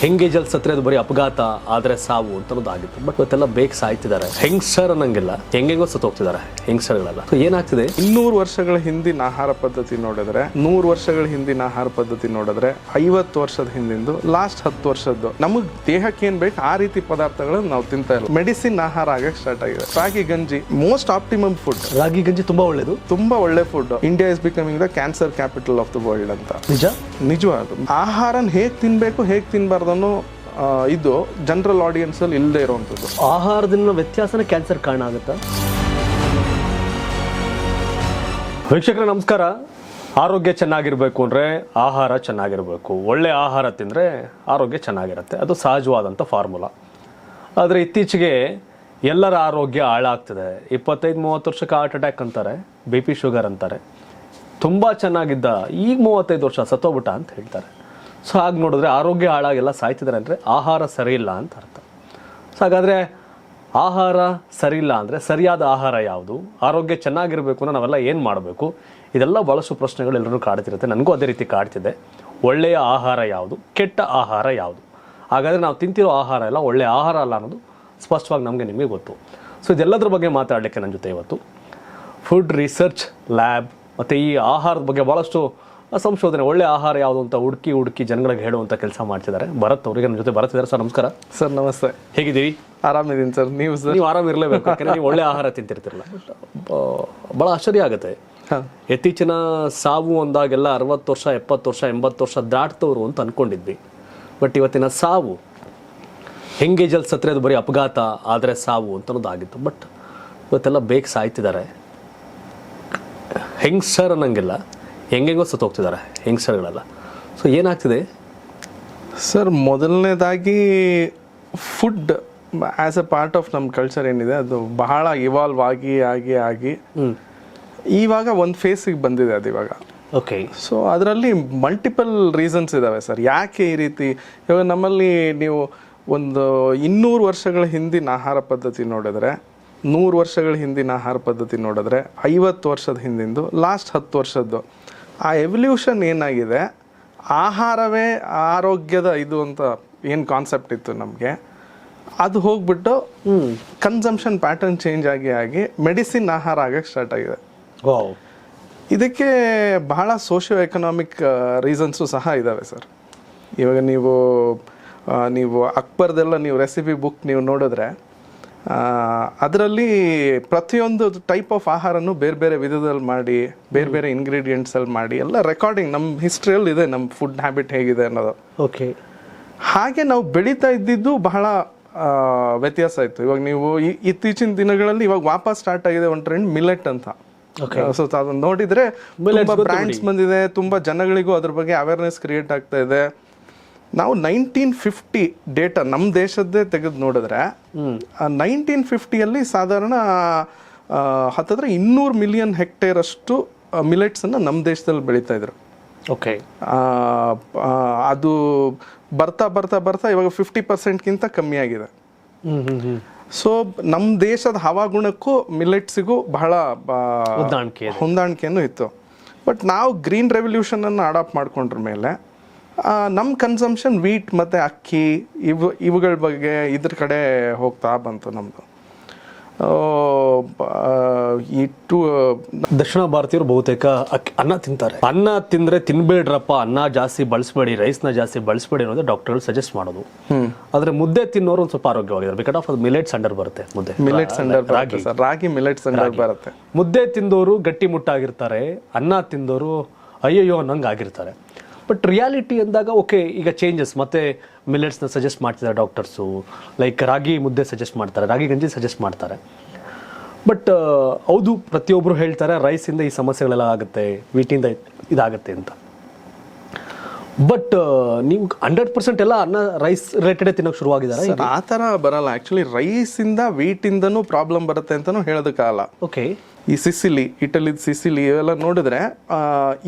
ಹೆಂಗೇಜಲ್ ಸತ್ರೆ ಅದು ಬರೀ ಅಪಘಾತ ಆದ್ರೆ ಸಾವು ಅಂತ ಅನ್ನೋದಾಗಿತ್ತು ಬಟ್ ಇವತ್ತೆಲ್ಲ ಬೇಗ ಸಾಯ್ತಿದ್ದಾರೆ. ಹೆಂಗ್ಸರ್ ಅನ್ನಂಗಿಲ್ಲ. ಹೆಂಗೆಂಗೋ ಸತ್ತು ಹೋಗ್ತಿದ್ದಾರೆ ಹೆಂಗ್ಸರ್ಗಳೆಲ್ಲ. So ಏನಾಗ್ತಿದೆ? ಇನ್ನೂರು ವರ್ಷಗಳ ಹಿಂದಿನ ಆಹಾರ ಪದ್ಧತಿ ನೋಡಿದ್ರೆ ನೂರು ವರ್ಷಗಳ ಹಿಂದಿನ ಆಹಾರ ಪದ್ಧತಿ ನೋಡಿದ್ರೆ ಐವತ್ತು ವರ್ಷದ ಹಿಂದಿಂದು ಲಾಸ್ಟ್ ಹತ್ತು ವರ್ಷದ್ದು ನಮಗ್ ದೇಹಕ್ಕೆ ಏನ್ ಬೇಕು ಆ ರೀತಿ ಪದಾರ್ಥಗಳನ್ನ ನಾವು ತಿಂತಾ ಇಲ್ಲ. ಮೆಡಿಸಿನ್ ಆಹಾರ ಆಗಕ್ಕೆ ಸ್ಟಾರ್ಟ್ ಆಗಿದೆ. ರಾಗಿ ಗಂಜಿ ಮೋಸ್ಟ್ ಆಪ್ಟಿಮಮ್ ಫುಡ್ ರಾಗಿ ಗಂಜಿ ತುಂಬಾ ಒಳ್ಳೇದು. ತುಂಬಾ ಒಳ್ಳೆ food India is becoming the cancer capital of the world ಅಂತ. ನಿಜ? ನಿಜವಾದ ಆಹಾರನ ಹೇಗ್ ತಿನ್ಬೇಕು ಹೇಗ್ ತಿನ್ಬಾರ್ದು ಅನ್ನೋ ಆ, ಇದು ಜನರಲ್ ಆಡಿಯನ್ಸ್ ಅಲ್ಲಿ ಇಲ್ಲದೆ ಇರುವಂತದ್ದು ಆಹಾರದಿಂದ ವ್ಯತ್ಯಾಸನ ಕ್ಯಾನ್ಸರ್ ಕಾರಣ ಆಗುತ್ತಾ? ವೀಕ್ಷಕರೇ ನಮಸ್ಕಾರ. ಆರೋಗ್ಯ ಚೆನ್ನಾಗಿರ್ಬೇಕು ಅಂದರೆ ಆಹಾರ ಚೆನ್ನಾಗಿರಬೇಕು. ಒಳ್ಳೆ ಆಹಾರ ತಿಂದರೆ ಆರೋಗ್ಯ ಚೆನ್ನಾಗಿರುತ್ತೆ. ಅದು ಸಹಜವಾದಂಥ ಫಾರ್ಮುಲಾ ಆದರೆ ಇತ್ತೀಚೆಗೆ ಎಲ್ಲರ ಆರೋಗ್ಯ ಹಾಳಾಗ್ತಿದೆ. ಇಪ್ಪತ್ತೈದು ಮೂವತ್ತು ವರ್ಷಕ್ಕೆ ಹಾರ್ಟ್ ಅಟ್ಯಾಕ್ ಅಂತಾರೆ ಬಿ ಪಿ ಶುಗರ್ ಅಂತಾರೆ. ತುಂಬ ಚೆನ್ನಾಗಿದ್ದ ಈಗ ಮೂವತ್ತೈದು ವರ್ಷ ಸತ್ತೋಗ್ಬಿಟ್ಟ ಅಂತ ಹೇಳ್ತಾರೆ. ಸೊ ಹಾಗೆ ನೋಡಿದ್ರೆ ಆರೋಗ್ಯ ಹಾಳಾಗೆಲ್ಲ ಸಾಯ್ತಿದ್ದಾರೆ ಅಂದರೆ ಆಹಾರ ಸರಿಯಿಲ್ಲ ಅಂತ ಅರ್ಥ. ಸೊ ಹಾಗಾದರೆ ಆಹಾರ ಸರಿಯಿಲ್ಲ ಅಂದರೆ ಸರಿಯಾದ ಆಹಾರ ಯಾವುದು? ಆರೋಗ್ಯ ಚೆನ್ನಾಗಿರಬೇಕು ಅಂದರೆ ನಾವೆಲ್ಲ ಏನು ಮಾಡಬೇಕು? ಇದೆಲ್ಲ ಭಾಳಷ್ಟು ಪ್ರಶ್ನೆಗಳು ಎಲ್ಲರೂ ಕಾಡ್ತಿರುತ್ತೆ. ನನಗೂ ಅದೇ ರೀತಿ ಕಾಡ್ತಿದೆ. ಒಳ್ಳೆಯ ಆಹಾರ ಯಾವುದು? ಕೆಟ್ಟ ಆಹಾರ ಯಾವುದು? ಹಾಗಾದರೆ ನಾವು ತಿಂತಿರೋ ಆಹಾರ ಎಲ್ಲ ಒಳ್ಳೆಯ ಆಹಾರ ಅಲ್ಲ ಅನ್ನೋದು ಸ್ಪಷ್ಟವಾಗಿ ನಮಗೆ ನಿಮಗೆ ಗೊತ್ತು. ಸೊ ಇದೆಲ್ಲದ್ರ ಬಗ್ಗೆ ಮಾತಾಡಲಿಕ್ಕೆ ನನ್ನ ಜೊತೆ ಇವತ್ತು. ಫುಡ್ ರಿಸರ್ಚ್ ಲ್ಯಾಬ್ ಮತ್ತು ಈ ಆಹಾರದ ಬಗ್ಗೆ ಭಾಳಷ್ಟು ಸಂಶೋಧನೆ ಒಳ್ಳೆ ಆಹಾರ ಯಾವುದು ಅಂತ ಹುಡುಕಿ ಹುಡುಕಿ ಜನಗಳಿಗೆ ಹೇಳುವಂಥ ಕೆಲಸ ಮಾಡ್ತಿದ್ದಾರೆ. ಭರತ್ ಅವರಿಗೆ ನನ್ನ ಜೊತೆ ಬರ್ತಿದ್ದಾರೆ ಸರ್ ನಮಸ್ಕಾರ. ಸರ್ ನಮಸ್ತೆ. ಹೇಗಿದ್ದೀವಿ ಆರಾಮಿದ್ದೀನಿ ಸರ್. ನೀವು ಸರ್? ನೀವು ಆರಾಮ ಇರಲೇಬೇಕು ಯಾಕಂದ್ರೆ ನೀವು ಒಳ್ಳೆ ಆಹಾರ ತಿಂತಿರ್ತಿರಲ್ಲ. ಭಾಳ ಆಶ್ಚರ್ಯ ಆಗುತ್ತೆ. ಇತ್ತೀಚಿನ ಸಾವು ಅಂದಾಗೆಲ್ಲ ಅರವತ್ತು ವರ್ಷ ಎಪ್ಪತ್ತು ವರ್ಷ ಎಂಬತ್ತು ವರ್ಷ ದಾಟ್ತವ್ರು ಅಂತ ಅನ್ಕೊಂಡಿದ್ವಿ. ಬಟ್ ಇವತ್ತಿನ ಸಾವು ಹೆಂಗೇಜಲ್ ಸತ್ರೆ ಅದು ಬರೀ ಅಪಘಾತ ಆದರೆ ಸಾವು ಅಂತ ಅನ್ನೋದಾಗಿತ್ತು ಬಟ್ ಇವತ್ತೆಲ್ಲ ಬೇಗ ಸಾಯ್ತಿದ್ದಾರೆ. ಹೆಂಗ್ಸರ್ ಅನ್ನಂಗಿಲ್ಲ. ಹೆಂಗೆಂಗೋ ಸತ್ತು ಹೋಗ್ತಿದ್ದಾರೆ ಹೆಂಗ್ಸರ್ಗಳೆಲ್ಲ ಸೊ ಏನಾಗ್ತಿದೆ? ಸರ್ ಮೊದಲನೇದಾಗಿ food as a part of ನಮ್ಮ ಕಲ್ಚರ್ ಏನಿದೆ ಅದು ಬಹಳ ಇವಾಲ್ವ್ ಆಗಿ ಆಗಿ ಆಗಿ ಇವಾಗ ಒಂದು ಫೇಸಿಗೆ ಬಂದಿದೆ ಅದು ಇವಾಗ. ಓಕೆ ಸೊ ಅದರಲ್ಲಿ ಮಲ್ಟಿಪಲ್ ರೀಸನ್ಸ್ ಇದ್ದಾವೆ ಸರ್. ಯಾಕೆ ಈ ರೀತಿ? ಇವಾಗ ನಮ್ಮಲ್ಲಿ ನೀವು ಒಂದು ಇನ್ನೂರು ವರ್ಷಗಳ ಹಿಂದಿನ ಆಹಾರ ಪದ್ಧತಿ ನೋಡಿದ್ರೆ ನೂರು ವರ್ಷಗಳ ಹಿಂದಿನ ಆಹಾರ ಪದ್ಧತಿ ನೋಡಿದ್ರೆ ಐವತ್ತು ವರ್ಷದ ಹಿಂದಿಂದು ಲಾಸ್ಟ್ ಹತ್ತು ವರ್ಷದ್ದು ಆ ಎವಲ್ಯೂಷನ್ ಏನಾಗಿದೆ? ಆಹಾರವೇ ಆರೋಗ್ಯದ ಇದು ಅಂತ ಏನು ಕಾನ್ಸೆಪ್ಟ್ ಇತ್ತು ನಮಗೆ? ಅದು ಹೋಗ್ಬಿಟ್ಟು ಕನ್ಸಂಪ್ಷನ್ ಪ್ಯಾಟರ್ನ್ ಚೇಂಜ್ ಆಗಿ ಆಗಿ ಮೆಡಿಸಿನ್ ಆಹಾರ ಆಗಕ್ಕೆ ಸ್ಟಾರ್ಟ್ ಆಗಿದೆ. ಇದಕ್ಕೆ ಬಹಳ ಸೋಷಿಯೋ ಎಕನಾಮಿಕ್ ರೀಸನ್ಸು ಸಹ ಇದ್ದಾವೆ ಸರ್. ಇವಾಗ ನೀವು ನೀವು ಅಕ್ಬರ್ದೆಲ್ಲ ನೀವು ರೆಸಿಪಿ ಬುಕ್ ನೀವು ನೋಡಿದ್ರೆ ಅದರಲ್ಲಿ ಪ್ರತಿಯೊಂದು ಟೈಪ್ ಆಫ್ ಆಹಾರನು ಬೇರೆ ಬೇರೆ ವಿಧದಲ್ಲಿ ಮಾಡಿ ಬೇರೆ ಬೇರೆ ಇಂಗ್ರೀಡಿಯೆಂಟ್ಸಲ್ಲಿ ಮಾಡಿ ಎಲ್ಲ ರೆಕಾರ್ಡಿಂಗ್ ನಮ್ಮ ಹಿಸ್ಟ್ರಿಯಲ್ಲಿ ಇದೆ ನಮ್ಮ ಫುಡ್ ಹ್ಯಾಬಿಟ್ ಹೇಗಿದೆ ಅನ್ನೋದು. ಓಕೆ ಹಾಗೆ ನಾವು ಬೆಳೀತಾ ಇದ್ದಿದ್ದು ಬಹಳ ವ್ಯತ್ಯಾಸ ಇತ್ತು. ಇವಾಗ ನೀವು ಇತ್ತೀಚಿನ ದಿನಗಳಲ್ಲಿ ಇವಾಗ ವಾಪಸ್ ಸ್ಟಾರ್ಟ್ ಆಗಿದೆ ಒಂದು ಟ್ರೆಂಡ್ ಮಿಲೆಟ್ ಅಂತ. ಸೊ ಅದನ್ನ ನೋಡಿದ್ರೆ ತುಂಬಾ ಬ್ರ್ಯಾಂಡ್ಸ್ ಬಂದಿದೆ ತುಂಬಾ ಜನಗಳಿಗೂ ಅದ್ರ ಬಗ್ಗೆ ಅವೇರ್ನೆಸ್ ಕ್ರಿಯೇಟ್ ಆಗ್ತಾ ಇದೆ. ನಾವು ನೈನ್ಟೀನ್ ಫಿಫ್ಟಿ ಡೇಟಾ ನಮ್ಮ ದೇಶದ್ದೇ ತೆಗೆದು ನೋಡಿದ್ರೆ ನೈನ್ಟೀನ್ ಫಿಫ್ಟಿಯಲ್ಲಿ ಸಾಧಾರಣ ಹತ್ತಿದ್ರೆ ಇನ್ನೂರು ಮಿಲಿಯನ್ ಹೆಕ್ಟೇರ್ ಅಷ್ಟು ಮಿಲೆಟ್ಸನ್ನು ನಮ್ಮ ದೇಶದಲ್ಲಿ ಬೆಳೀತಾ ಇದ್ರು. ಓಕೆ. ಅದು ಬರ್ತಾ ಬರ್ತಾ ಬರ್ತಾ ಇವಾಗ ಫಿಫ್ಟಿ ಪರ್ಸೆಂಟ್ಗಿಂತ ಕಮ್ಮಿ ಆಗಿದೆ. ಸೊ ನಮ್ಮ ದೇಶದ ಹವಾಗುಣಕ್ಕೂ ಮಿಲೆಟ್ಸಿಗೂ ಬಹಳ ಹೊಂದಾಣಿಕೆ ಹೊಂದಾಣಿಕೆಯನ್ನು ಇತ್ತು. ಬಟ್ ನಾವು ಗ್ರೀನ್ ರೆವಲ್ಯೂಷನನ್ನು ಅಡಾಪ್ಟ್ ಮಾಡ್ಕೊಂಡ್ರ ಮೇಲೆ ನಮ್ಮ ಕನ್ಸಂಪ್ಷನ್ ವೀಟ್ ಮತ್ತು ಅಕ್ಕಿ ಇವು ಇವುಗಳ ಬಗ್ಗೆ ಇದ್ರ ಕಡೆ ಹೋಗ್ತಾ ಬಂತು ನಮ್ಮದು ಈ ಟು ದಕ್ಷಿಣ ಭಾರತೀಯರು ಬಹುತೇಕ ಅಕ್ಕಿ ಅನ್ನ ತಿಂತಾರೆ. ಅನ್ನ ತಿಂದರೆ ತಿನ್ಬೇಡ್ರಪ್ಪ ಅನ್ನ ಜಾಸ್ತಿ ಬಳಸಬೇಡಿ ರೈಸ್ನ ಜಾಸ್ತಿ ಬಳಸಬೇಡಿ ಅನ್ನೋದು ಡಾಕ್ಟರ್ ಸಜೆಸ್ಟ್ ಮಾಡೋದು. ಆದರೆ ಮುದ್ದೆ ತಿನ್ನೋರು ಒಂದು ಸ್ವಲ್ಪ ಆರೋಗ್ಯವಾಗಿದ್ದಾರೆ. ಬಿಕಾಸ್ ಆಫ್ ಅದು ಮಿಲೆಟ್ಸ್ ಅಂಡರ್ ಬರುತ್ತೆ ಮುದ್ದೆ. ಮಿಲೆಟ್ಸ್ ಅಂಡರ್ ರಾಗಿ. ರಾಗಿ ಮಿಲೆಟ್ಸ್ ಅಂಡರ್ ಬರುತ್ತೆ. ಮುದ್ದೆ ತಿಂದವರು ಗಟ್ಟಿ ಮುಟ್ಟಾಗಿರ್ತಾರೆ ಅನ್ನ ತಿಂದವರು ಅಯ್ಯಯ್ಯೋ ಅನ್ನಂಗೆ ಆಗಿರ್ತಾರೆ. ಬಟ್ ರಿಯಾಲಿಟಿ ಅಂದಾಗ ಓಕೆ ಈಗ ಚೇಂಜಸ್ ಮತ್ತೆ ಮಿಲೆಟ್ಸ್ನ ಸಜೆಸ್ಟ್ ಮಾಡ್ತಿದ್ದಾರೆ ಡಾಕ್ಟರ್ಸು ಲೈಕ್ ರಾಗಿ ಮುದ್ದೆ ಸಜೆಸ್ಟ್ ಮಾಡ್ತಾರೆ, ರಾಗಿ ಗಂಜಿ ಸಜೆಸ್ಟ್ ಮಾಡ್ತಾರೆ. ಬಟ್ ಹೌದು ಪ್ರತಿಯೊಬ್ಬರು ಹೇಳ್ತಾರೆ ರೈಸಿಂದ ಈ ಸಮಸ್ಯೆಗಳೆಲ್ಲ ಆಗುತ್ತೆ ವೀಟಿಂದ ಇದಾಗುತ್ತೆ ಅಂತ. ಬಟ್ ನಿಮ್ಗೆ ಹಂಡ್ರೆಡ್ ಪರ್ಸೆಂಟ್ ಎಲ್ಲ ಅನ್ನ ರೈಸ್ ರಿಲೇಟೆಡ್ ತಿನ್ನೋಕೆ ಶುರುವಾಗಿದ್ದಾರೆ ಆ ಥರ ಬರಲ್ಲ. ಆ್ಯಕ್ಚುಲಿ ರೈಸಿಂದ ವೀಟಿಂದನೂ ಪ್ರಾಬ್ಲಮ್ ಬರುತ್ತೆ ಅಂತಲೂ ಹೇಳೋದಕ್ಕಾಗಲ್ಲ ಓಕೆ ಈ ಸಿಸಿಲಿ ಇಟಲಿದ ಸಿಸಿಲಿ ಇವೆಲ್ಲ ನೋಡಿದ್ರೆ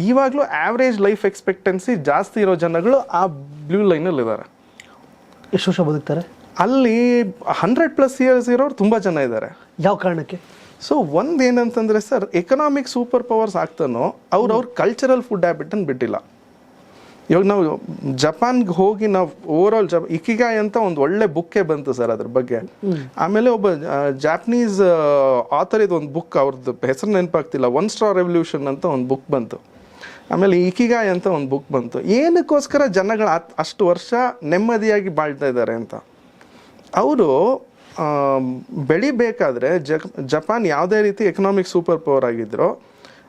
ಇವಾಗಲೂ ಆವ್ರೇಜ್ ಲೈಫ್ ಎಕ್ಸ್ಪೆಕ್ಟೆನ್ಸಿ ಜಾಸ್ತಿ ಇರೋ ಜನಗಳು ಆ ಬ್ಲೂ ಲೈನಲ್ಲಿ ಇದ್ದಾರೆ. ಎಷ್ಟು ವರ್ಷ ಬದುಕ್ತಾರೆ? ಅಲ್ಲಿ ಹಂಡ್ರೆಡ್ ಪ್ಲಸ್ ಇಯರ್ಸ್ ಇರೋರು ತುಂಬ ಜನ ಇದ್ದಾರೆ. ಯಾವ ಕಾರಣಕ್ಕೆ? ಸೊ ಒಂದು ಏನಂತಂದ್ರೆ ಸರ್ ಎಕನಾಮಿಕ್ ಸೂಪರ್ ಪವರ್ಸ್ ಆಗ್ತಾನೋ ಅವ್ರು ಅವ್ರ ಕಲ್ಚರಲ್ ಫುಡ್ ಹ್ಯಾಬಿಟನ್ನು ಬಿಟ್ಟಿಲ್ಲ. ಇವಾಗ ನಾವು ಜಪಾನ್ಗೆ ಹೋಗಿ ನಾವು ಓವರ್ ಆಲ್ ಜಪ್ ಇಕಿಗಾಯ್ ಅಂತ ಒಂದು ಒಳ್ಳೆ ಬುಕ್ಕೇ ಬಂತು ಸರ್ ಅದ್ರ ಬಗ್ಗೆ. ಆಮೇಲೆ ಒಬ್ಬ ಜಾಪನೀಸ್ ಆಥರ್ ಇದು ಒಂದು ಬುಕ್ ಅವ್ರದ್ದು ಹೆಸರು ನೆನಪಾಗ್ತಿಲ್ಲ ಒನ್ ಸ್ಟಾರ್ ರೆವಲ್ಯೂಷನ್ ಅಂತ ಒಂದು ಬುಕ್ ಬಂತು. ಆಮೇಲೆ ಇಕಿಗಾಯ್ ಅಂತ ಒಂದು ಬುಕ್ ಬಂತು. ಏನಕ್ಕೋಸ್ಕರ ಜನಗಳು ಅಷ್ಟು ವರ್ಷ ನೆಮ್ಮದಿಯಾಗಿ ಬಾಳ್ತಾ ಇದ್ದಾರೆ ಅಂತ? ಅವರು ಬೆಳಿಬೇಕಾದ್ರೆ ಜಪಾನ್ ಯಾವುದೇ ರೀತಿ ಎಕನಾಮಿಕ್ ಸೂಪರ್ ಪವರ್ ಆಗಿದ್ರೋ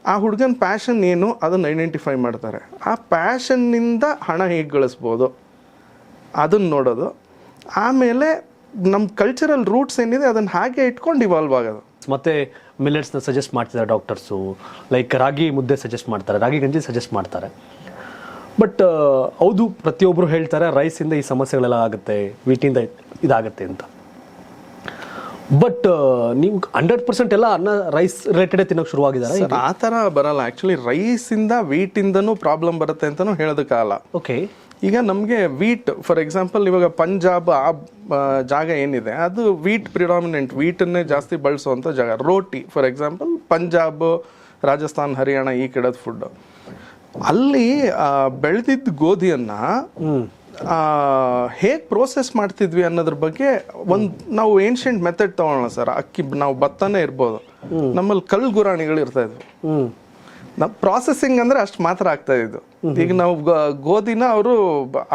ಆ ಹುಡುಗನ ಪ್ಯಾಷನ್ ಏನು? ಅದನ್ನು ಐಡೆಂಟಿಫೈ ಮಾಡ್ತಾರೆ. ಆ ಪ್ಯಾಷನ್ನಿಂದ ಹಣ ಹೇಗೆ ಗಳಿಸ್ಬೋದು? ಅದನ್ನು ನೋಡೋದು. ಆಮೇಲೆ ನಮ್ಮ ಕಲ್ಚರಲ್ ರೂಟ್ಸ್ ಏನಿದೆ ಅದನ್ನು ಹಾಗೆ ಇಟ್ಕೊಂಡು ಇವಾಲ್ವ್ ಆಗೋದು. ಮತ್ತೆ ಮಿಲೆಟ್ಸ್ನ ಸಜೆಸ್ಟ್ ಮಾಡ್ತಿದ್ದಾರೆ ಡಾಕ್ಟರ್ಸು ಲೈಕ್ ರಾಗಿ ಮುದ್ದೆ ಸಜೆಸ್ಟ್ ಮಾಡ್ತಾರೆ, ರಾಗಿ ಗಂಜಿ ಸಜೆಸ್ಟ್ ಮಾಡ್ತಾರೆ. ಬಟ್ ಹೌದು ಪ್ರತಿಯೊಬ್ಬರು ಹೇಳ್ತಾರೆ ರೈಸಿಂದ ಈ ಸಮಸ್ಯೆಗಳೆಲ್ಲ ಆಗುತ್ತೆ ವೀಟಿಂದ ಇದಾಗುತ್ತೆ ಅಂತ. ಬಟ್ ನೀವು ಹಂಡ್ರೆಡ್ ಪರ್ಸೆಂಟ್ ಎಲ್ಲ ಅನ್ನ ರೈಸ್ ರಿಲೇಟೆಡ್ ತಿನ್ನೋಕೆ ಶುರುವಾಗಿದ್ದಾರೆ ಆ ಥರ ಬರಲ್ಲ. ಆ್ಯಕ್ಚುಲಿ ರೈಸಿಂದ ವೀಟಿಂದನೂ ಪ್ರಾಬ್ಲಮ್ ಬರುತ್ತೆ ಅಂತಲೂ ಹೇಳೋದಕ್ಕಾಗಲ್ಲ ಓಕೆ ಈಗ ನಮಗೆ ವೀಟ್ ಫಾರ್ ಎಕ್ಸಾಂಪಲ್ ಇವಾಗ ಪಂಜಾಬ್ ಆ ಆ, ಜಾಗ ಏನಿದೆ ಅದು ವೀಟ್ ಪ್ರಿಡಾಮಿನೆಂಟ್ ವೀಟನ್ನೇ ಜಾಸ್ತಿ ಬಳಸುವಂಥ ಜಾಗ. ರೋಟಿ ಫಾರ್ ಎಕ್ಸಾಂಪಲ್ ಪಂಜಾಬ್ ರಾಜಸ್ಥಾನ್ ಹರಿಯಾಣ ಈ ಕಡೆದ ಫುಡ್ ಅಲ್ಲಿ ಬೆಳೆದಿದ್ದ ಗೋಧಿಯನ್ನ ಹೇಗೆ ಪ್ರೋಸೆಸ್ ಮಾಡ್ತಿದ್ವಿ ಅನ್ನೋದ್ರ ಬಗ್ಗೆ ಒಂದು ನಾವು ಏನ್ಷಿಯಂಟ್ ಮೆಥಡ್ ತಗೊಳ್ಳೋಣ ಸರ್ ಅಕ್ಕಿ ನಾವು ಭತ್ತನೇ ಇರ್ಬೋದು. ನಮ್ಮಲ್ಲಿ ಕಲ್ಲು ಗುರಾಣಿಗಳು ಇರ್ತಾ ಇದ್ವು. ನಾವು ಪ್ರಾಸೆಸಿಂಗ್ ಅಂದ್ರೆ ಅಷ್ಟು ಮಾತ್ರ ಆಗ್ತಾ ಇದ್ದು. ಈಗ ನಾವು ಗೋಧಿನ ಅವರು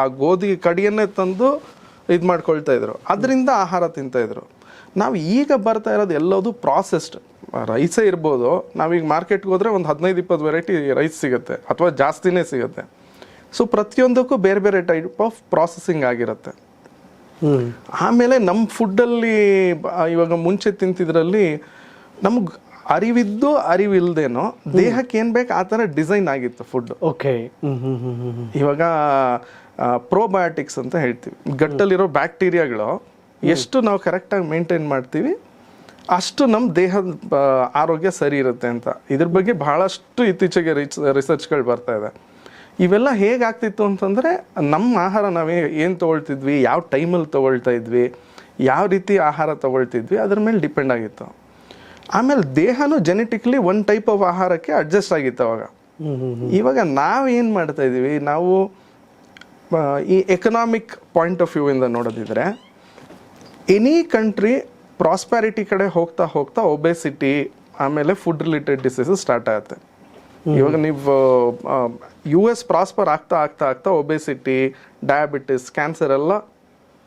ಆ ಗೋಧಿ ಕಡಿಯನ್ನೇ ತಂದು ಇದು ಮಾಡ್ಕೊಳ್ತಾ ಇದ್ರು. ಅದರಿಂದ ಆಹಾರ ತಿಂತಾ ಇದ್ರು. ನಾವು ಈಗ ಬರ್ತಾ ಇರೋದು ಎಲ್ಲದು ಪ್ರಾಸೆಸ್ಡ್ ರೈಸೇ ಇರ್ಬೋದು. ನಾವೀಗ ಮಾರ್ಕೆಟ್ಗೆ ಹೋದ್ರೆ ಒಂದು ಹದಿನೈದು ಇಪ್ಪತ್ತು ವೆರೈಟಿ ರೈಸ್ ಸಿಗುತ್ತೆ. ಅಥವಾ ಜಾಸ್ತಿನೇ ಸಿಗುತ್ತೆ. ಸೊ ಪ್ರತಿಯೊಂದಕ್ಕೂ ಬೇರೆ ಬೇರೆ ಟೈಪ್ ಆಫ್ ಪ್ರಾಸೆಸಿಂಗ್ ಆಗಿರುತ್ತೆ. ಆಮೇಲೆ ನಮ್ಮ ಫುಡ್ಡಲ್ಲಿ ಇವಾಗ ಮುಂಚೆ ತಿಂತಿದ್ರಲ್ಲಿ ನಮ್ಗೆ ಅರಿವಿದ್ದು ಅರಿವಿಲ್ದೇನೋ ದೇಹಕ್ಕೆ ಏನು ಬೇಕು ಆ ಥರ ಡಿಸೈನ್ ಆಗಿತ್ತು ಫುಡ್ ಓಕೆ. ಇವಾಗ ಪ್ರೋಬಯೋಟಿಕ್ಸ್ ಅಂತ ಹೇಳ್ತೀವಿ. ಗಟ್ಟಲ್ಲಿರೋ ಬ್ಯಾಕ್ಟೀರಿಯಾಗಳು ಎಷ್ಟು ನಾವು ಕರೆಕ್ಟಾಗಿ ಮೇಂಟೈನ್ ಮಾಡ್ತೀವಿ ಅಷ್ಟು ನಮ್ಮ ದೇಹದ ಆರೋಗ್ಯ ಸರಿ ಇರುತ್ತೆ ಅಂತ. ಇದ್ರ ಬಗ್ಗೆ ಬಹಳಷ್ಟು ಇತ್ತೀಚೆಗೆ ರಿಚ್ ರಿಸರ್ಚ್ಗಳು ಬರ್ತಾ ಇದೆ. ಇವೆಲ್ಲ ಹೇಗಾಗ್ತಿತ್ತು ಅಂತಂದರೆ ನಮ್ಮ ಆಹಾರ ನಾವೇ ಏನು ತೊಗೊಳ್ತಿದ್ವಿ, ಯಾವ ಟೈಮಲ್ಲಿ ತೊಗೊಳ್ತಾ ಇದ್ವಿ, ಯಾವ ರೀತಿ ಆಹಾರ ತೊಗೊಳ್ತಿದ್ವಿ, ಅದ್ರ ಮೇಲೆ ಡಿಪೆಂಡ್ ಆಗಿತ್ತು. ಆಮೇಲೆ ದೇಹನೂ ಜೆನೆಟಿಕ್ಲಿ ಒನ್ ಟೈಪ್ ಆಫ್ ಆಹಾರಕ್ಕೆ ಅಡ್ಜಸ್ಟ್ ಆಗಿತ್ತು ಅವಾಗ. ಇವಾಗ ನಾವು ಏನು ಮಾಡ್ತಾ ಇದ್ದೀವಿ, ನಾವು ಈ ಎಕನಾಮಿಕ್ ಪಾಯಿಂಟ್ ಆಫ್ ವ್ಯೂ ಇಂದ ನೋಡೋದಿದ್ರೆ ಎನಿ ಕಂಟ್ರಿ ಪ್ರಾಸ್ಪ್ಯಾರಿಟಿ ಕಡೆ ಹೋಗ್ತಾ ಹೋಗ್ತಾ ಒಬೆಸಿಟಿ ಆಮೇಲೆ ಫುಡ್ ರಿಲೇಟೆಡ್ ಡಿಸೀಸಸ್ ಸ್ಟಾರ್ಟ್ ಆಗುತ್ತೆ. ಇವಾಗ ನೀವು ಯು ಎಸ್ ಪ್ರಾಸ್ಪರ್ ಆಗ್ತಾ ಆಗ್ತಾ ಆಗ್ತಾ ಒಬೆಸಿಟಿ ಡಯಾಬಿಟಿಸ್ ಕ್ಯಾನ್ಸರ್ ಎಲ್ಲ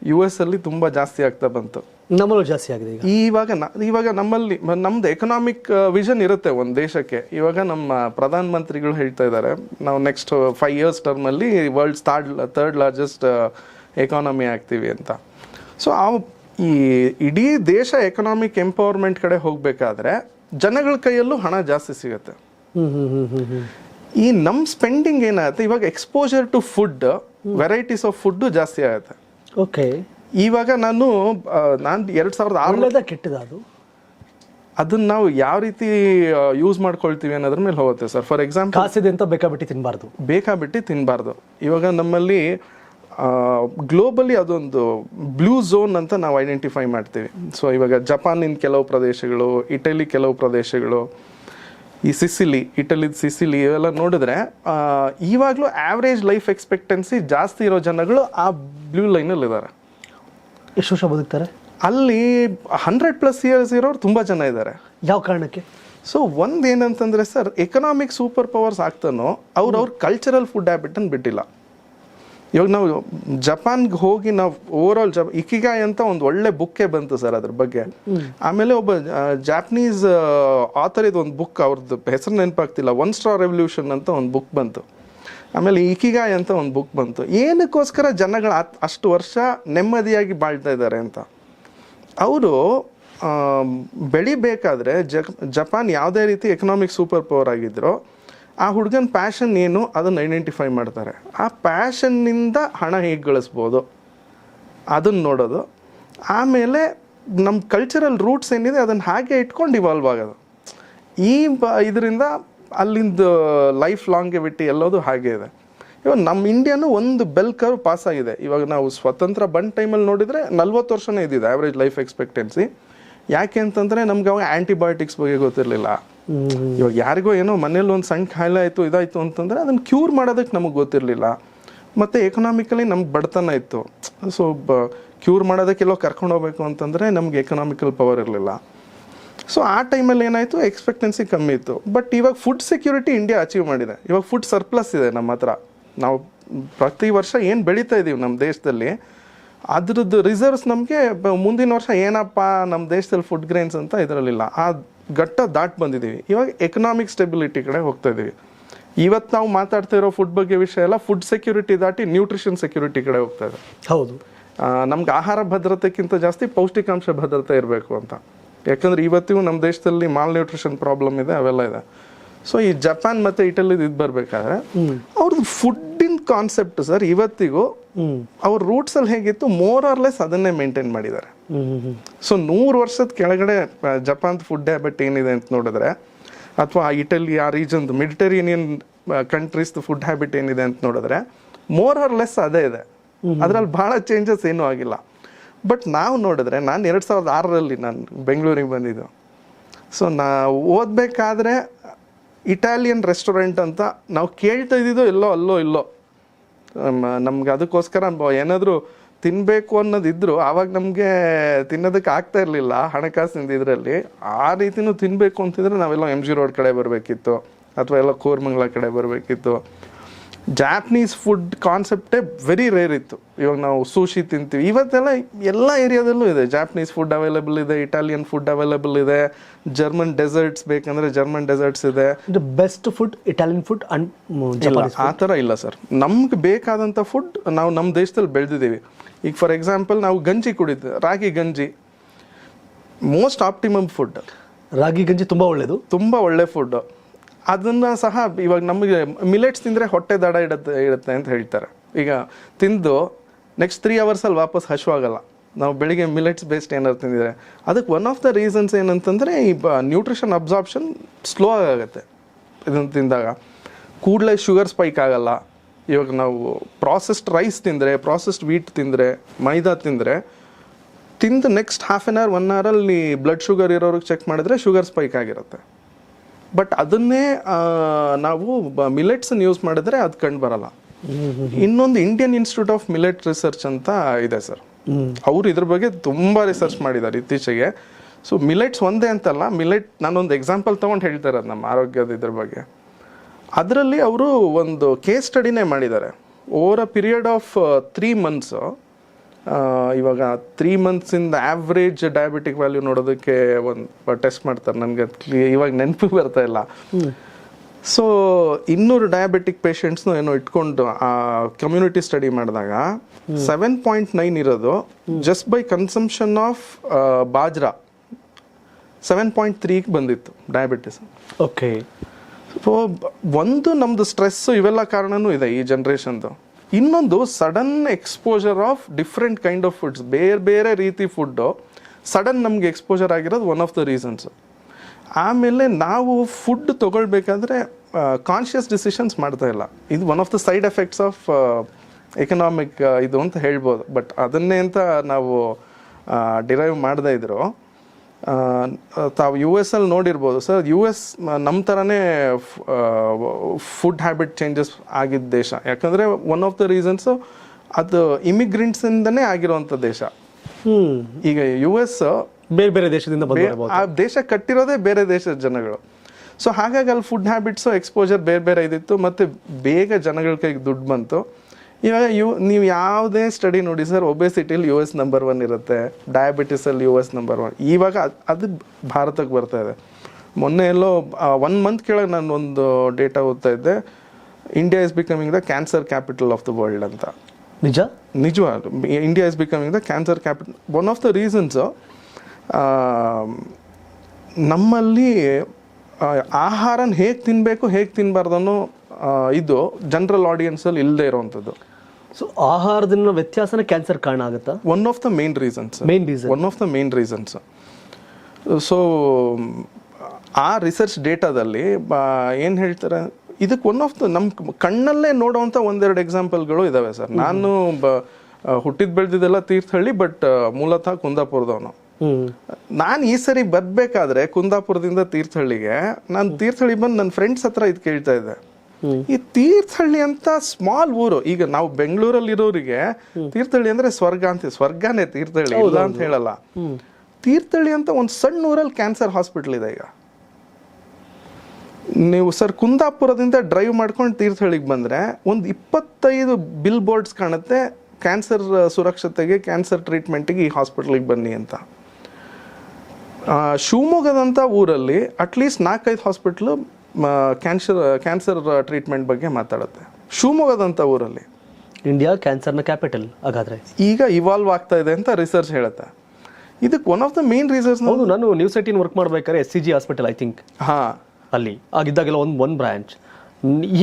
ಯು ಎಸ್ ಅಲ್ಲಿ ತುಂಬಾ ಜಾಸ್ತಿ ಆಗ್ತಾ ಬಂತು. ನಮ್ಮಲ್ಲೂ ಜಾಸ್ತಿ ಆಗಿದೆ ಇವಾಗ ಇವಾಗ ನಮ್ಮಲ್ಲಿ ನಮ್ದು ಎಕನಾಮಿಕ್ ವಿಷನ್ ಇರುತ್ತೆ ಒಂದು ದೇಶಕ್ಕೆ. ಇವಾಗ ನಮ್ಮ ಪ್ರಧಾನ ಮಂತ್ರಿಗಳು ಹೇಳ್ತಾ ಇದ್ದಾರೆ ನಾವು next five years ಟರ್ಮಲ್ಲಿ world's third third largest economy ಆಗ್ತೀವಿ ಅಂತ. ಸೊ ಆ ಈ ಇಡೀ ದೇಶ ಎಕನಾಮಿಕ್ ಎಂಪವರ್ಮೆಂಟ್ ಕಡೆ ಹೋಗಬೇಕಾದ್ರೆ ಜನಗಳ ಕೈಯಲ್ಲೂ ಹಣ ಜಾಸ್ತಿ ಸಿಗುತ್ತೆ. ಈ ನಮ್ಮ ಸ್ಪೆಂಡಿಂಗ್ ಏನಾಗುತ್ತೆ? ಇವಾಗ exposure to food varieties of food ಜಾಸ್ತಿ ಆಗುತ್ತೆ. ಓಕೆ ಇವಾಗ ನಾನು ನಾನು ಎರಡು ಸಾವಿರದ ಆರು ಕೆಟ್ಟದ ಅದು? ಅದನ್ನ ನಾವು ಯಾವ ರೀತಿ ಯೂಸ್ ಮಾಡ್ಕೊಳ್ತೀವಿ ಅನ್ನೋದ್ರ ಮೇಲೆ ಹೋಗುತ್ತೆ ಸರ್. ಫಾರ್ ಎಕ್ಸಾಂಪಲ್ ಕಾಸಿದೆ ಅಂತ ಬೇಕಾಬಿಟ್ಟು ತಿನ್ನಬಾರ್ದು ಬೇಕಾಬಿಟ್ಟು ತಿನ್ನಬಾರ್ದು ಇವಾಗ ನಮ್ಮಲ್ಲಿ ಗ್ಲೋಬಲಿ ಅದೊಂದು ಬ್ಲೂ ಝೋನ್ ಅಂತ ನಾವು ಐಡೆಂಟಿಫೈ ಮಾಡ್ತೀವಿ. ಸೊ ಇವಾಗ ಜಪಾನಿನ ಕೆಲವು ಪ್ರದೇಶಗಳು ಇಟಲಿ ಕೆಲವು ಪ್ರದೇಶಗಳು ಈ ಸಿಸಿಲಿ ಇಟಲಿದ ಸಿಸಿಲಿ ಇವೆಲ್ಲ ನೋಡಿದ್ರೆ ಇವಾಗಲೂ ಆವ್ರೇಜ್ ಲೈಫ್ ಎಕ್ಸ್ಪೆಕ್ಟೆನ್ಸಿ ಜಾಸ್ತಿ ಇರೋ ಜನಗಳು ಆ ಬ್ಲೂ ಲೈನಲ್ಲಿ ಇದ್ದಾರೆ ಎಷ್ಟು ವರ್ಷ ಬದುಕ್ತಾರೆ? ಅಲ್ಲಿ ಹಂಡ್ರೆಡ್ ಪ್ಲಸ್ ಇಯರ್ಸ್ ಇರೋರು ತುಂಬ ಜನ ಇದ್ದಾರೆ ಯಾವ ಕಾರಣಕ್ಕೆ? ಸೊ ಒಂದು ಏನಂತಂದರೆ ಸರ್ ಎಕನಾಮಿಕ್ ಸೂಪರ್ ಪವರ್ಸ್ ಆಗ್ತಾನೋ ಅವ್ರು ಅವ್ರ ಕಲ್ಚರಲ್ ಫುಡ್ ಹ್ಯಾಬಿಟನ್ನು ಬಿಟ್ಟಿಲ್ಲ. ಇವಾಗ ನಾವು ಜಪಾನ್ಗೆ ಹೋಗಿ ನಾವು ಓವರ್ ಆಲ್ ಜಪ್, ಇಕಿಗಾಯ್ ಅಂತ ಒಂದು ಒಳ್ಳೆ ಬುಕ್ಕೇ ಬಂತು ಸರ್ ಅದ್ರ ಬಗ್ಗೆ. ಆಮೇಲೆ ಒಬ್ಬ ಜಾಪನೀಸ್ ಆಥರ್ ಇದು ಒಂದು ಬುಕ್ ಅವ್ರದ್ದು ಹೆಸರು ನೆನಪಾಗ್ತಿಲ್ಲ ಒನ್ ಸ್ಟಾರ್ ರೆವಲ್ಯೂಷನ್ ಅಂತ ಒಂದು ಬುಕ್ ಬಂತು. ಆಮೇಲೆ ಇಕಿಗಾಯ್ ಅಂತ ಒಂದು ಬುಕ್ ಬಂತು. ಏನಕ್ಕೋಸ್ಕರ ಜನಗಳು ಅಷ್ಟು ವರ್ಷ ನೆಮ್ಮದಿಯಾಗಿ ಬಾಳ್ತಾ ಇದ್ದಾರೆ ಅಂತ? ಅವರು ಬೆಳಿಬೇಕಾದ್ರೆ ಜಪಾನ್ ಯಾವುದೇ ರೀತಿ ಎಕನಾಮಿಕ್ ಸೂಪರ್ ಪವರ್ ಆಗಿದ್ರೋ ಆ ಹುಡುಗನ ಪ್ಯಾಷನ್ ಏನು? ಅದನ್ನು ಐಡೆಂಟಿಫೈ ಮಾಡ್ತಾರೆ. ಆ ಪ್ಯಾಷನ್ನಿಂದ ಹಣ ಹೇಗೆ ಗಳಿಸ್ಬೋದು? ಅದನ್ನು ನೋಡೋದು. ಆಮೇಲೆ ನಮ್ಮ ಕಲ್ಚರಲ್ ರೂಟ್ಸ್ ಏನಿದೆ ಅದನ್ನು ಹಾಗೆ ಇಟ್ಕೊಂಡು ಇವಾಲ್ವ್ ಆಗೋದು. ಈ ಬ, ಇದರಿಂದ ಅಲ್ಲಿಂದ ಲೈಫ್ ಲಾಂಗೆವಿಟಿ ಎಲ್ಲೋದು ಹಾಗೆ ಇದೆ. ಇವಾಗ ನಮ್ಮ ಇಂಡಿಯಾನು ಒಂದು ಬೆಲ್ ಕರ್ವ್ ಪಾಸ್ ಆಗಿದೆ. ಇವಾಗ ನಾವು ಸ್ವತಂತ್ರ ಬಂದ ಟೈಮಲ್ಲಿ ನೋಡಿದರೆ ನಲ್ವತ್ತು ವರ್ಷನೇ ಇದ್ದಿದೆ ಆ್ಯಾವ್ರೇಜ್ ಲೈಫ್ ಎಕ್ಸ್ಪೆಕ್ಟೆನ್ಸಿ ಯಾಕೆ ಅಂತಂದರೆ ನಮ್ಗೆ ಅವಾಗ ಆ್ಯಂಟಿಬಯೋಟಿಕ್ಸ್ ಬಗ್ಗೆ ಗೊತ್ತಿರಲಿಲ್ಲ. ಇವಾಗ ಯಾರಿಗೋ ಏನೋ ಮನೇಲಿ ಒಂದು ಸಣ್ಣ ಕಾಯಿಲೆ ಆಯಿತು, ಇದಾಯಿತು ಅಂತಂದರೆ ಅದನ್ನು ಕ್ಯೂರ್ ಮಾಡೋದಕ್ಕೆ ನಮಗೆ ಗೊತ್ತಿರಲಿಲ್ಲ. ಮತ್ತು ಎಕನಾಮಿಕಲಿ ನಮ್ಗೆ ಬಡತನ ಇತ್ತು. ಸೊ ಕ್ಯೂರ್ ಮಾಡೋದಕ್ಕೆಲ್ಲೋ ಕರ್ಕೊಂಡು ಹೋಗ್ಬೇಕು ಅಂತಂದರೆ ನಮ್ಗೆ ಎಕನಾಮಿಕಲ್ ಪವರ್ ಇರಲಿಲ್ಲ. ಸೊ ಆ ಟೈಮಲ್ಲಿ ಏನಾಯಿತು? ಎಕ್ಸ್ಪೆಕ್ಟೆನ್ಸಿ ಕಮ್ಮಿ ಇತ್ತು. ಬಟ್ ಇವಾಗ ಫುಡ್ ಸೆಕ್ಯೂರಿಟಿ ಇಂಡಿಯಾ ಅಚೀವ್ ಮಾಡಿದೆ. ಇವಾಗ ಫುಡ್ ಸರ್ಪ್ಲಸ್ ಇದೆ ನಮ್ಮ ಹತ್ರ. ನಾವು ಪ್ರತಿ ವರ್ಷ ಏನು ಬೆಳೀತಾ ಇದ್ದೀವಿ ನಮ್ಮ ದೇಶದಲ್ಲಿ, ಅದ್ರದ್ದು ರಿಸರ್ವ್ಸ್ ನಮಗೆ ಮುಂದಿನ ವರ್ಷ ಏನಪ್ಪ ನಮ್ಮ ದೇಶದಲ್ಲಿ ಫುಡ್ ಗ್ರೈನ್ಸ್ ಅಂತ ಇದರಲ್ಲಿಲ್ಲ. ಆ ಘಟ್ಟ ದಾಟ್ ಬಂದಿದ್ದೀವಿ. ಇವಾಗ ಎಕನಾಮಿಕ್ ಸ್ಟೆಬಿಲಿಟಿ ಕಡೆ ಹೋಗ್ತಾ ಇದ್ದೀವಿ ಇವತ್ತು ನಾವು ಮಾತಾಡ್ತಾ ಇರೋ ಫುಡ್ ಬಗ್ಗೆ ವಿಷಯ ಎಲ್ಲ ಫುಡ್ ಸೆಕ್ಯೂರಿಟಿ ದಾಟಿ ನ್ಯೂಟ್ರಿಷನ್ ಸೆಕ್ಯೂರಿಟಿ ಕಡೆ ಹೋಗ್ತಾ ಇದೆ. ಹೌದು. ನಮ್ಗೆ ಆಹಾರ ಭದ್ರತೆಗಿಂತ ಜಾಸ್ತಿ ಪೌಷ್ಟಿಕಾಂಶ ಭದ್ರತೆ ಇರಬೇಕು ಅಂತ. ಯಾಕಂದ್ರೆ ಇವತ್ತಿಗೂ ನಮ್ಮ ದೇಶದಲ್ಲಿ ಮಾಲ್ ನ್ಯೂಟ್ರಿಷನ್ ಪ್ರಾಬ್ಲಮ್ ಇದೆ ಅವೆಲ್ಲ ಇದೆ. ಸೊ ಈ ಜಪಾನ್ ಮತ್ತು ಇಟಲಿದು ಇದು ಬರಬೇಕಾದ್ರೆ ಅವ್ರದ್ದು ಫುಡ್ಡಿನ ಕಾನ್ಸೆಪ್ಟ್ ಸರ್ ಇವತ್ತಿಗೂ ಅವ್ರ ರೂಟ್ಸಲ್ಲಿ ಹೇಗಿತ್ತು ಮೋರ್ ಆರ್ ಲೆಸ್ ಅದನ್ನೇ ಮೇಂಟೈನ್ ಮಾಡಿದ್ದಾರೆ. ಸೊ ನೂರು ವರ್ಷದ ಕೆಳಗಡೆ ಜಪಾನ್ ಫುಡ್ ಹ್ಯಾಬಿಟ್ ಏನಿದೆ ಅಂತ ನೋಡಿದ್ರೆ ಅಥವಾ ಇಟಲಿ ಆ ರೀಜನ್ದು ಮೆಡಿಟರೇನಿಯನ್ ಕಂಟ್ರೀಸ್ ಫುಡ್ ಹ್ಯಾಬಿಟ್ ಏನಿದೆ ಅಂತ ನೋಡಿದ್ರೆ ಮೋರ್ ಆರ್ ಲೆಸ್ ಅದೇ ಇದೆ. ಅದ್ರಲ್ಲಿ ಭಾಳ ಚೇಂಜಸ್ ಏನೂ ಆಗಿಲ್ಲ. ಬಟ್ ನಾವು ನೋಡಿದ್ರೆ ನಾನು ಎರಡು ಸಾವಿರದ ಆರರಲ್ಲಿ ನಾನು ಬೆಂಗಳೂರಿಗೆ ಬಂದಿದ್ದು. ಸೊ ನಾ ಓದಬೇಕಾದ್ರೆ ಇಟಾಲಿಯನ್ ರೆಸ್ಟೋರೆಂಟ್ ಅಂತ ನಾವು ಕೇಳ್ತಾ ಇದ್ದಿದ್ದು ಎಲ್ಲೋ ಅಲ್ಲೋ ಇಲ್ಲೋ. ನಮ್ಗೆ ಅದಕ್ಕೋಸ್ಕರ ಏನಾದರೂ ತಿನ್ನಬೇಕು ಅನ್ನೋದಿದ್ರು, ಆವಾಗ ನಮಗೆ ತಿನ್ನೋದಕ್ಕೆ ಆಗ್ತಾ ಇರಲಿಲ್ಲ ಹಣಕಾಸಿನ ಇದರಲ್ಲಿ. ಆ ರೀತಿನೂ ತಿನ್ನಬೇಕು ಅಂತಿದ್ರೆ ನಾವೆಲ್ಲ ಎಂ ಜಿ ರೋಡ್ ಕಡೆ ಬರಬೇಕಿತ್ತು, ಅಥವಾ ಎಲ್ಲ ಕೂರ್ಮಂಗ್ಲ ಕಡೆ ಬರಬೇಕಿತ್ತು. ಜಾಪನೀಸ್ ಫುಡ್ ಕಾನ್ಸೆಪ್ಟೇ ವೆರಿ ರೇರ್ ಇತ್ತು. ಇವಾಗ ನಾವು ಸೂಶಿ ತಿಂತೀವಿ. ಇವತ್ತೆಲ್ಲ ಎಲ್ಲ ಏರಿಯಾದಲ್ಲೂ ಇದೆ. ಜಾಪನೀಸ್ ಫುಡ್ ಅವೈಲೇಬಲ್ ಇದೆ ಇಟಾಲಿಯನ್ ಫುಡ್ ಅವೈಲೇಬಲ್ ಇದೆ ಜರ್ಮನ್ ಡೆಸರ್ಟ್ಸ್ ಬೇಕಂದ್ರೆ ಜರ್ಮನ್ ಡೆಸರ್ಟ್ಸ್ ಇದೆ. Best food Italian food and ಆ ಥರ ಇಲ್ಲ ಸರ್. ನಮ್ಗೆ ಬೇಕಾದಂಥ ಫುಡ್ ನಾವು ನಮ್ಮ ದೇಶದಲ್ಲಿ ಬೆಳೆದಿದ್ದೀವಿ. ಈಗ ಫಾರ್ ಎಕ್ಸಾಂಪಲ್ ನಾವು ಗಂಜಿ ಕುಡಿತೀವಿ ರಾಗಿ ಗಂಜಿ. ಮೋಸ್ಟ್ ಆಪ್ಟಿಮಮ್ ಫುಡ್ ರಾಗಿ ಗಂಜಿ ತುಂಬ ಒಳ್ಳೇದು. ತುಂಬ ಒಳ್ಳೆ ಫುಡ್ ಅದನ್ನು ಸಹ ಇವಾಗ ನಮಗೆ ಮಿಲೆಟ್ಸ್ ತಿಂದರೆ ಹೊಟ್ಟೆ ದಡ ಇಡತ್ತೆ, ಇಡುತ್ತೆ ಅಂತ ಹೇಳ್ತಾರೆ. ಈಗ ತಿಂದು ನೆಕ್ಸ್ಟ್ ತ್ರೀ ಅವರ್ಸಲ್ಲಿ ವಾಪಸ್ ಹಶ್ವಾಗಲ್ಲ. ನಾವು ಬೆಳಿಗ್ಗೆ ಮಿಲೆಟ್ಸ್ ಬೇಸ್ಡ್ ಏನಾದ್ರು ತಿಂದಿದ್ರೆ, ಅದಕ್ಕೆ ಒನ್ ಆಫ್ ದ ರೀಸನ್ಸ್ ಏನಂತಂದರೆ ಈ ನ್ಯೂಟ್ರಿಷನ್ ಅಬ್ಸಾರ್ಪ್ಷನ್ ಸ್ಲೋ ಆಗುತ್ತೆ. ಇದನ್ನು ತಿಂದಾಗ ಕೂಡಲೇ ಶುಗರ್ ಸ್ಪೈಕ್ ಆಗಲ್ಲ. ಇವಾಗ ನಾವು ಪ್ರಾಸೆಸ್ಡ್ ರೈಸ್ ತಿಂದರೆ ಪ್ರಾಸೆಸ್ಡ್ ವೀಟ್ ತಿಂದರೆ, ಮೈದಾ ತಿಂದರೆ, ತಿಂದು next half an hour one ಅವರಲ್ಲಿ ಬ್ಲಡ್ ಶುಗರ್ ಇರೋರಿಗೆ ಚೆಕ್ ಮಾಡಿದ್ರೆ ಶುಗರ್ ಸ್ಪೈಕ್ ಆಗಿರುತ್ತೆ. ಬಟ್ ಅದನ್ನೇ ನಾವು ಮಿಲೆಟ್ಸನ್ನು ಯೂಸ್ ಮಾಡಿದ್ರೆ ಅದು ಕಂಡು ಬರಲ್ಲ. ಇನ್ನೊಂದು Indian Institute of Millet Research ಅಂತ ಇದೆ ಸರ್. ಅವರು ಇದ್ರ ಬಗ್ಗೆ ತುಂಬ ರಿಸರ್ಚ್ ಮಾಡಿದ್ದಾರೆ ಇತ್ತೀಚೆಗೆ. ಸೊ ಮಿಲೆಟ್ಸ್ ಒಂದೇ ಅಂತಲ್ಲ ಮಿಲೆಟ್ ನಾನೊಂದು ಎಕ್ಸಾಂಪಲ್ ತಗೊಂಡು ಹೇಳ್ತಾರೆ ನಮ್ಮ ಆರೋಗ್ಯದ ಇದ್ರ ಬಗ್ಗೆ. ಅದರಲ್ಲಿ ಅವರು ಒಂದು ಕೇಸ್ ಸ್ಟಡಿನೇ ಮಾಡಿದ್ದಾರೆ. Over a period of three months ಇವಾಗ ತ್ರೀ ಮಂತ್ಸಿಂದ ಆವ್ರೇಜ್ ಡಯಾಬಿಟಿಕ್ ವ್ಯಾಲ್ಯೂ ನೋಡೋದಕ್ಕೆ ಒಂದು ಟೆಸ್ಟ್ ಮಾಡ್ತಾರೆ. ನನಗೆ ಇವಾಗ ನೆನಪು ಬರ್ತಾ ಇಲ್ಲ. ಸೊ ಇನ್ನೂರು ಡಯಾಬಿಟಿಕ್ ಪೇಷಂಟ್ಸ್ನು ಏನೋ ಇಟ್ಕೊಂಡು ಆ ಕಮ್ಯುನಿಟಿ ಸ್ಟಡಿ ಮಾಡಿದಾಗ ಸೆವೆನ್ ಪಾಯಿಂಟ್ ನೈನ್ ಇರೋದು just by consumption of bajra. Seven point ತ್ರೀಗೆ ಬಂದಿತ್ತು ಡಯಾಬಿಟಿಸ್ ಓಕೆ ಸೊ ಒಂದು ನಮ್ದು ಸ್ಟ್ರೆಸ್ಸು ಇವೆಲ್ಲ ಕಾರಣನೂ ಇದೆ ಈ ಜನ್ರೇಷನ್ದು ಇನ್ನೊಂದು sudden exposure of different kind of foods ಬೇರೆ ಬೇರೆ ರೀತಿ ಫುಡ್ಡು ಸಡನ್ ನಮಗೆ ಎಕ್ಸ್ಪೋಜರ್ ಆಗಿರೋದು ಒನ್ ಆಫ್ ದ ರೀಸನ್ಸ್ ಆಮೇಲೆ ನಾವು ಫುಡ್ ತಗೊಳ್ಬೇಕಾದ್ರೆ ಕಾನ್ಷಿಯಸ್ ಡಿಸಿಷನ್ಸ್ ಮಾಡ್ತಾ ಇಲ್ಲ. ಇದು one of the side effects of economic ಇದು ಅಂತ ಹೇಳ್ಬೋದು. ಬಟ್ ಅದನ್ನೇ ಅಂತ ನಾವು ಡಿರೈವ್ ಮಾಡದೇ ಇದ್ರು. ತಾವು ಯು ಎಸ್ ಅಲ್ಲಿ ನೋಡಿರ್ಬೋದು. ಸರ್ ಯು ಎಸ್ ನಮ್ಮ ಥರನೇ ಫುಡ್ ಹ್ಯಾಬಿಟ್ ಚೇಂಜಸ್ ಆಗಿದ್ದ ದೇಶ. ಯಾಕಂದರೆ ಒನ್ ಆಫ್ ದ ರೀಸನ್ಸು ಅದು ಇಮಿಗ್ರೆಂಟ್ಸಿಂದನೇ ಆಗಿರುವಂಥ ದೇಶ. ಈಗ ಯು ಎಸ್ ಬೇರೆ ಬೇರೆ ದೇಶದಿಂದ ಆ ದೇಶ ಕಟ್ಟಿರೋದೇ ಬೇರೆ ದೇಶದ ಜನಗಳು. ಸೊ ಹಾಗಾಗಿ ಅಲ್ಲಿ ಫುಡ್ ಹ್ಯಾಬಿಟ್ಸು ಎಕ್ಸ್ಪೋಜರ್ ಬೇರೆ ಬೇರೆ ಇದಿತ್ತು. ಮತ್ತು ಬೇಗ ಜನಗಳ ಕೈಗೆ ದುಡ್ಡು ಬಂತು. ಇವಾಗ ಯು ನೀವು ಯಾವುದೇ ಸ್ಟಡಿ ನೋಡಿ ಸರ್ ಒಬೆಸಿಟಿಲಿ ಯು ಎಸ್ ನಂಬರ್ ಒನ್ ಇರುತ್ತೆ ಡಯಾಬಿಟಿಸಲ್ಲಿ ಯು ಎಸ್ ನಂಬರ್ ಒನ್ ಇವಾಗ ಅದ್- ಅದು ಭಾರತಕ್ಕೆ ಬರ್ತಾ ಇದೆ. ಮೊನ್ನೆ ಎಲ್ಲೋ ಒನ್ ಮಂತ್ ಕೆಳಗೆ ನಾನು ಒಂದು ಡೇಟಾ ಓದ್ತಾ ಇದ್ದೆ. India is becoming the cancer capital of the world ಅಂತ. ನಿಜ? ನಿಜ India is becoming the cancer capital one of the reasons ನಮ್ಮಲ್ಲಿ ಆಹಾರನ ಹೇಗೆ ತಿನ್ನಬೇಕು ಹೇಗೆ ತಿನ್ನಬಾರ್ದು ಅನ್ನೋ ಆ, ಇದು ಜನರಲ್ ಆಡಿಯನ್ಸಲ್ಲಿ ಇಲ್ಲದೆ ಇರೋವಂಥದ್ದು. ಸೊ ಆಹಾರದಿಂದ ವ್ಯತ್ಯಾಸನ ಕ್ಯಾನ್ಸರ್ ಕಾರಣ ಆಗುತ್ತಾ? One of the main reasons main reason one of the main reasons so ಆ ರಿಸರ್ಚ್ ಡೇಟಾದಲ್ಲಿ ಏನು ಹೇಳ್ತಾರೆ? ಇದಕ್ಕೆ ಒನ್ ಆಫ್ ದ ನಮ್ಮ ಕಣ್ಣಲ್ಲೇ ನೋಡುವಂಥ ಒಂದೆರಡು ಎಕ್ಸಾಂಪಲ್ಗಳು ಇದಾವೆ ಸರ್. ನಾನು ಬ ಹುಟ್ಟಿದ ಬೆಳೆದಿದ್ದೆಲ್ಲ ತೀರ್ಥಹಳ್ಳಿ ಬಟ್ ಮೂಲತಃ ಕುಂದಾಪುರದವನು. ನಾನು ಈ ಸರಿ ಬರಬೇಕಾದ್ರೆ ಕುಂದಾಪುರದಿಂದ ತೀರ್ಥಹಳ್ಳಿಗೆ ನಾನು ತೀರ್ಥಹಳ್ಳಿ ಬಂದು ನನ್ನ ಫ್ರೆಂಡ್ಸ್ ಹತ್ರ ಇದು ಕೇಳ್ತಾ ಇದ್ದೆ. ಈ ತೀರ್ಥಹಳ್ಳಿ ಅಂತ ಸ್ಮಾಲ್ ಊರು. ಈಗ ನಾವು ಬೆಂಗಳೂರಲ್ಲಿ ಇರೋರಿಗೆ ತೀರ್ಥಹಳ್ಳಿ ಅಂದ್ರೆ ಸ್ವರ್ಗ ಅಂತ ಸ್ವರ್ಗಾನೇ ತೀರ್ಥಹಳ್ಳಿ ಇಲ್ಲ ಅಂತ ಹೇಳಲ್ಲ. ತೀರ್ಥಹಳ್ಳಿ ಅಂತ ಒಂದು ಸಣ್ಣ ಊರಲ್ಲಿ ಕ್ಯಾನ್ಸರ್ ಹಾಸ್ಪಿಟಲ್ ಇದೆ ಈಗ. ನೀವು ಸರ್ ಕುಂದಾಪುರದಿಂದ ಡ್ರೈವ್ ಮಾಡ್ಕೊಂಡು ತೀರ್ಥಹಳ್ಳಿಗೆ ಬಂದ್ರೆ ಒಂದು ಇಪ್ಪತ್ತೈದು ಬಿಲ್ ಬೋರ್ಡ್ಸ್ ಕಾಣುತ್ತೆ ಕ್ಯಾನ್ಸರ್ ಸುರಕ್ಷತೆಗೆ ಕ್ಯಾನ್ಸರ್ ಟ್ರೀಟ್ಮೆಂಟಿಗೆ ಈ ಹಾಸ್ಪಿಟ್ಲಿಗೆ ಬನ್ನಿ ಅಂತ. ಶಿವಮೊಗ್ಗದಂಥ ಊರಲ್ಲಿ ಅಟ್ಲೀಸ್ಟ್ ನಾಲ್ಕೈದು ಹಾಸ್ಪಿಟ್ಲು ಕ್ಯಾನ್ಸರ್ ಕ್ಯಾನ್ಸರ್ ಟ್ರೀಟ್ಮೆಂಟ್ ಬಗ್ಗೆ ಮಾತಾಡುತ್ತೆ. ಶಿವಮೊಗ್ಗದಂಥ ಊರಲ್ಲಿ. ಇಂಡಿಯಾ ಕ್ಯಾನ್ಸರ್ನ ಕ್ಯಾಪಿಟಲ್ ಹಾಗಾದ್ರೆ. ಈಗ ಇವಾಲ್ವ್ ಆಗ್ತಾ ಇದೆ ಅಂತ ರಿಸರ್ಚ್ ಹೇಳುತ್ತೆ. ಇದಕ್ಕೆ one of the main reasons ಹೌದು ನಾನು ನ್ಯೂಸ್ ಏಟೀನ್ ವರ್ಕ್ ಮಾಡ್ಬೇಕಾದ್ರೆ S C G hospital I think ಹಾಂ. ಅಲ್ಲಿ. ಆಗಿದ್ದಾಗೆಲ್ಲ ಒಂದು ಒಂದು ಬ್ರ್ಯಾಂಚ್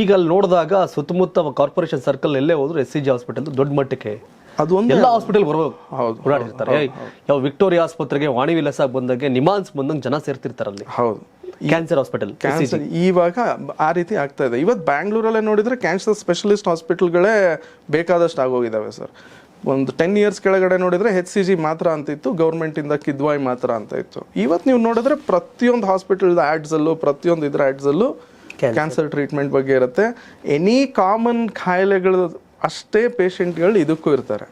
ಈಗ ಅಲ್ಲಿ ನೋಡಿದಾಗ ಸುತ್ತಮುತ್ತ ಕಾರ್ಪೊರೇಷನ್ ಸರ್ಕಲ್ ಎಲ್ಲೇ ಹೋದ್ರು ಎಸ್ ಸಿ ಜಿ ಹಾಸ್ಪಿಟಲ್ ದೊಡ್ಡ ಮಟ್ಟಕ್ಕೆ. ಅದು ಒಂದು ಎಲ್ಲ ಹಾಸ್ಪಿಟಲ್ ಬರ್ಬೋದು ಹೌದು, ಓಡಾಡಿರ್ತಾರೆ. ಯಾವ ವಿಕ್ಟೋರಿಯಾ ಆಸ್ಪತ್ರೆಗೆ ವಾಣಿ ವಿಲಾಸ ಬಂದಾಗೆ ನಿಮಾನ್ಸ್ ಬಂದಂಗೆ ಜನ ಸೇರ್ತಿರ್ತಾರೆ ಅಲ್ಲಿ. ಹೌದು. ಕ್ಯಾನ್ಸರ್ ಹಾಸ್ಪಿಟಲ್ ಕ್ಯಾನ್ಸರ್ ಇವಾಗ ಆ ರೀತಿ ಆಗ್ತಾ ಇದೆ. ಇವತ್ತು ಬ್ಯಾಂಗ್ಳೂರಲ್ಲೇ ನೋಡಿದ್ರೆ ಕ್ಯಾನ್ಸರ್ ಸ್ಪೆಷಲಿಸ್ಟ್ ಹಾಸ್ಪಿಟಲ್ಗಳೇ ಬೇಕಾದಷ್ಟು ಆಗೋಗಿದ್ದಾವೆ ಸರ್. ಒಂದು ಟೆನ್ ಇಯರ್ಸ್ ಕೆಳಗಡೆ ನೋಡಿದ್ರೆ ಹೆಚ್ ಸಿ ಜಿ ಮಾತ್ರ ಅಂತ ಇತ್ತು ಗೌರ್ಮೆಂಟಿಂದ ಕಿದ್ವಾಯ್ ಮಾತ್ರ ಅಂತ ಇತ್ತು. ಇವತ್ತು ನೀವು ನೋಡಿದ್ರೆ ಪ್ರತಿಯೊಂದು ಹಾಸ್ಪಿಟಲ್ದ ಆ್ಯಡ್ಸಲ್ಲೂ ಪ್ರತಿಯೊಂದು ಇದ್ರ ಆ್ಯಡ್ಸಲ್ಲೂ ಕ್ಯಾನ್ಸರ್ ಟ್ರೀಟ್ಮೆಂಟ್ ಬಗ್ಗೆ ಇರುತ್ತೆ. ಎನಿ ಕಾಮನ್ ಕಾಯಿಲೆಗಳು ಅಷ್ಟೇ ಪೇಷಂಟ್ಗಳು ಇದಕ್ಕೂ ಇರ್ತಾರೆ.